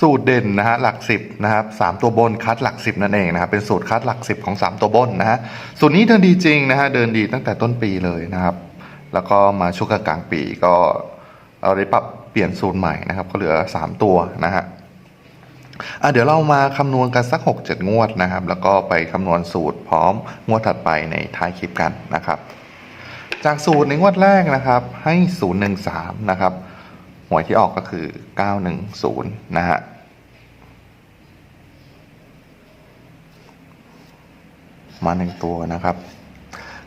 สูตรเด่นนะฮะหลักสิบนะครับสามตัวบนคัดหลักสิบนั่นเองนะครับเป็นสูตรคัดหลักสิบของสามตัวบนนะฮะสูตรนี้เดินดีจริงนะฮะเดินดีตั้งแต่ต้นปีเลยนะครับ แล้วก็มาช่วงกลางปีก็เราได้ปรับเปลี่ยนสูตรใหม่นะครับ ก็เหลือสามตัวนะฮะอะเดี๋ยวเรามาคำนวณกันสักหกเจ็ดงวดนะครับ แล้วก็ไปคำนวณสูตรพร้อมงวดถัดไปในท้ายคลิปกันนะครับ จากสูตรในงวดแรกนะครับให้ 013 นะครับหวยที่ออกก็คือ 910 นะฮะ มาหนึ่งตัวนะครับ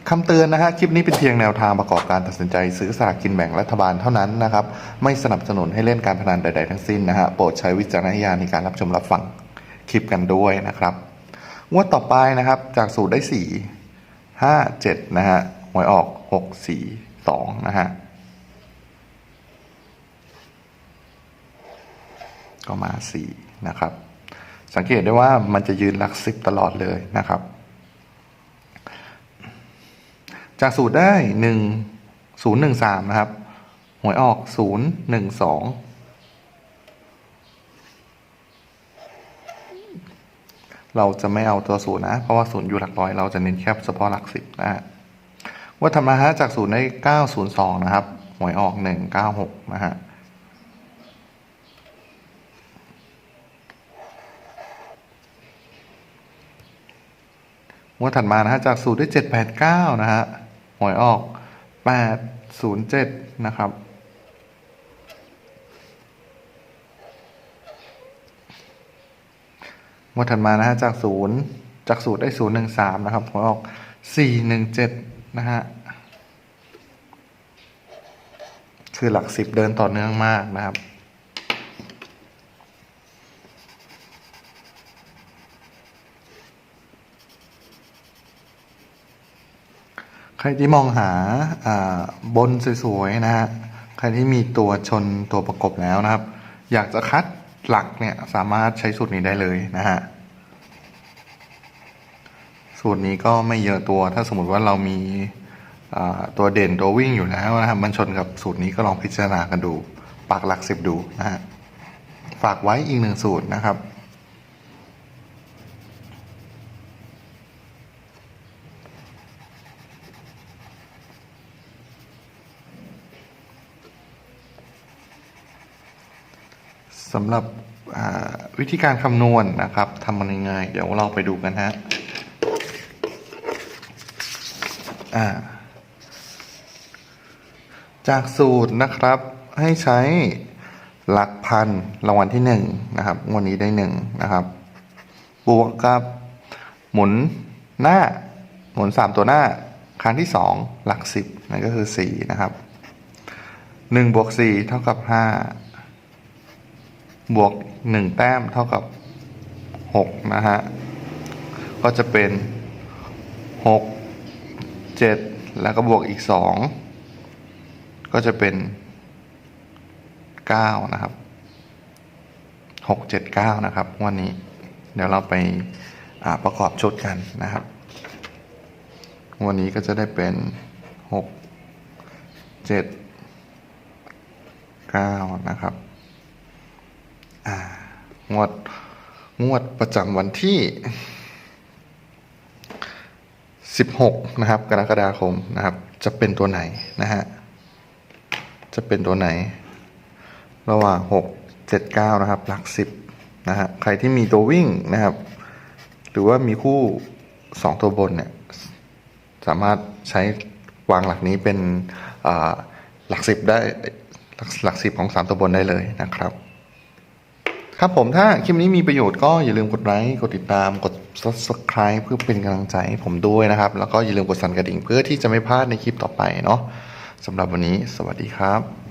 คำเตือนนะฮะคลิปนี้เป็นเพียงแนวทางประกอบการตัดสินใจ ซื้อสลากกินแบ่งรัฐบาลเท่านั้นนะครับไม่สนับสนุนให้เล่นการพนันใด ๆ ทั้งสิ้นนะฮะโปรดใช้วิจารณญาณในการรับชมรับฟังคลิปกันด้วยนะครับงวดต่อไปนะครับจากสูตรได้ 4 5 7นะฮะหวยออก 6 4 2นะฮะก็มา 4 นะครับ สังเกตได้ว่ามันจะยืนหลักสิบตลอดเลยนะครับ จากสูตรได้1 0 1 3นย์หนึ่งสามนะครับ หวยออก0 1 2เราจะไม่เอาตัวศูนย์นะ เพราะว่าศูนย์อยู่หลักร้อย เราจะเน้นแค่เฉพาะหลักสิบนะฮะว่าทำมาฮะจากศูนย์ได้เก้าศูนย์สองนะครับ หวยออกหนึ่งเก้าหกนะฮะงวดถัดมานะฮะจากสูตรได้เจ็ดแปดเก้านะฮะ วยออกแปดศูนย์เจ็ดนะครับ งวดถัดมานะฮะจากศูนย์จากสูตรได้ศูนย์หนึ่งสามนะครับหวยออกสี่หนึ่งเจ็ดนะฮะ คือหลักสิบเดินต่อเนื่องมากนะครับ ใครที่มองหาบนสวยๆนะฮะใครที่มีตัวชนตัวประกบแล้วนะครับ อยากจะคัดหลักเนี่ยสามารถใช้สูตรนี้ได้เลยนะฮะสูตรนี้ก็ไม่เยอะตัว ถ้าสมมติว่าเรามีตัวเด่นตัววิ่งอยู่แล้วนะครับ มันชนกับสูตรนี้ก็ลองพิจารณากันดูปักหลักสิบดูนะฮะ ฝากไว้อีกหนึ่งสูตรนะครับ สำหรับวิธีการคำนวณนะครับทำมันยังไง เดี๋ยวเราไปดูกันฮะจากสูตรนะครับให้ใช้หลักพันรางวัลที่หนึ่งนะครับงวันนี้ได้หนึ่งนะครับบวกกับหมุนหน้า หมุนสามตัวหน้า ครั้งที่สองหลักสิบนั่นก็คือสี่นะครับหนึ่งบวกสี่เท่ากับห้า บวกหนึ่งแต้มเท่ากับหกนะฮะ ก็จะเป็นหกเจ็ดแล้วก็บวกอีกสองก็จะเป็นเก้านะครับหกเจ็ดเก้านะครับ วันนี้ เดี๋ยวเราไปประกอบชุดกันนะครับ วันนี้ก็จะได้เป็นหกเจ็ดเก้านะครับ งวดงวดประจำวันที่ 16 นะครับ กรกฎาคมนะครับ จะเป็นตัวไหนนะฮะจะเป็นตัวไหน ระหว่าง 6 7 9 นะครับ หลัก 10 นะฮะใครที่มีตัววิ่งนะครับ หรือว่ามีคู่ 2 ตัวบนเนี่ย สามารถใช้วางหลักนี้เป็นหลัก 10 ได้หลักหลัก10 ของ 3 ตัวบนได้เลยนะครับ ครับผมถ้าคลิปนี้มีประโยชน์ก็อย่าลืมกดไลค์กดติดตามกด subscribe เพื่อเป็นกำลังใจให้ผมด้วยนะครับ แล้วก็อย่าลืมกดสั่นกระดิ่งเพื่อที่จะไม่พลาดในคลิปต่อไปเนาะสำหรับวันนี้ สวัสดีครับ